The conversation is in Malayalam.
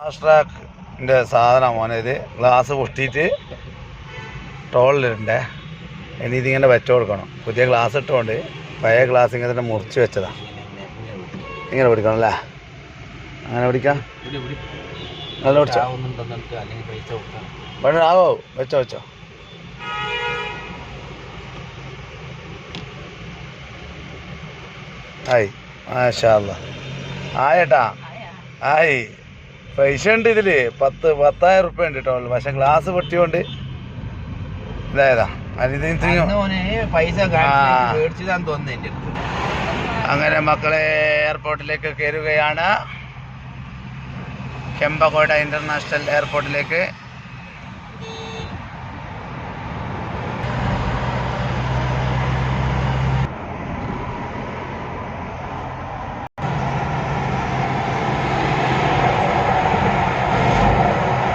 ഫാസ്ട്രാക്കിന്റെ സാധനം മോനെ ഇത്. ഗ്ലാസ് പൊട്ടിയിട്ട് ടോളിലിടണ്ടേ. ഇനി ഇതിങ്ങനെ വെച്ചു കൊടുക്കണം. പുതിയ ഗ്ലാസ് ഇട്ടുകൊണ്ട് പഴയ ഗ്ലാസ് ഇങ്ങനെ തന്നെ മുറിച്ച് വെച്ചതാണ് ഇങ്ങനെ പിടിക്കണം അല്ലേ? അങ്ങനെ പിടിക്കാം? നല്ല പിടിച്ചോ? വേണ്ട ആവോ? വെച്ചോ വെച്ചോ. ആയി മാഷാ അല്ലാ ആയേട്ടാ ആയി പൈസ ഉണ്ട് ഇതിൽ. പത്ത് പത്തായിരം റുപ്യ ഉണ്ട് കേട്ടോ പക്ഷെ ഗ്ലാസ് പൊട്ടിയോണ്ട് ഇതായതാ. അങ്ങനെ മക്കളെ എയർപോർട്ടിലേക്ക് കയറുകയാണ് കെമ്പകോട്ട ഇന്റർനാഷണൽ എയർപോർട്ടിലേക്ക്